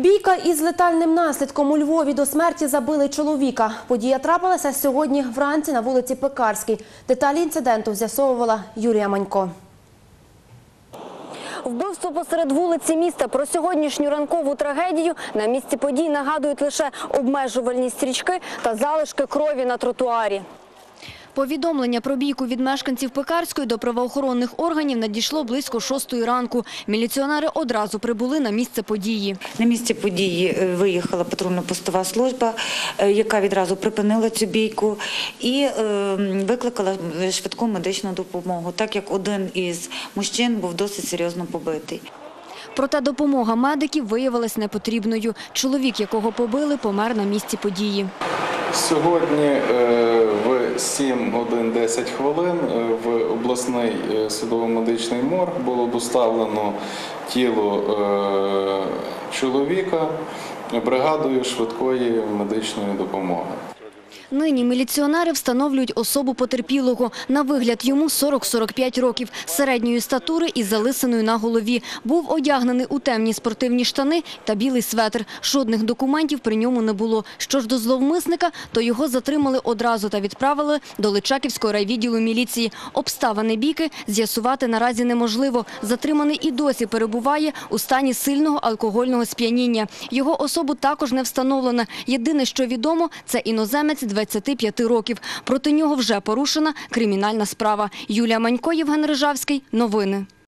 Бійка із летальним наслідком у Львові до смерті забили чоловіка. Подія трапилася сьогодні вранці на вулиці Пекарській. Деталі інциденту з'ясовувала Юлія Манько. Вбивство посеред вулиці міста про сьогоднішню ранкову трагедію на місці подій нагадують лише обмежувальні стрічки та залишки крові на тротуарі. Повідомлення про бійку від мешканців Пекарської до правоохоронних органів надійшло близько шостої ранку. Міліціонери одразу прибули на місце події. На місці події е, виїхала патрульно-постова служба, е, яка відразу припинила цю бійку і е, викликала швидку медичну допомогу, так як один із мужчин був досить серйозно побитий. Проте допомога медиків виявилась непотрібною. Чоловік, якого побили, помер на місці події. Сьогодні е, 7 годин 10 хвилин е, в обласний е, судово-медичний морг було доставлено тіло е, чоловіка бригадою швидкої медичної допомоги. Нині міліціонери встановлюють особу потерпілого. На вигляд йому 40-45 років, середньої статури із залисиною на голові. Був одягнений у темні спортивні штани та білий светр. Жодних документів при ньому не було. Що ж до зловмисника, то його затримали одразу та відправили до Личаківського райвідділу міліції. Обставини бійки з'ясувати наразі неможливо. Затриманий і досі перебуває у стані сильного алкогольного сп'яніння. Його особу також не встановлено. Єдине, що відомо, це іноземець 25 років. Проти нього вже порушена кримінальна справа. Юлія Манько, Євген Рижавський. Новини.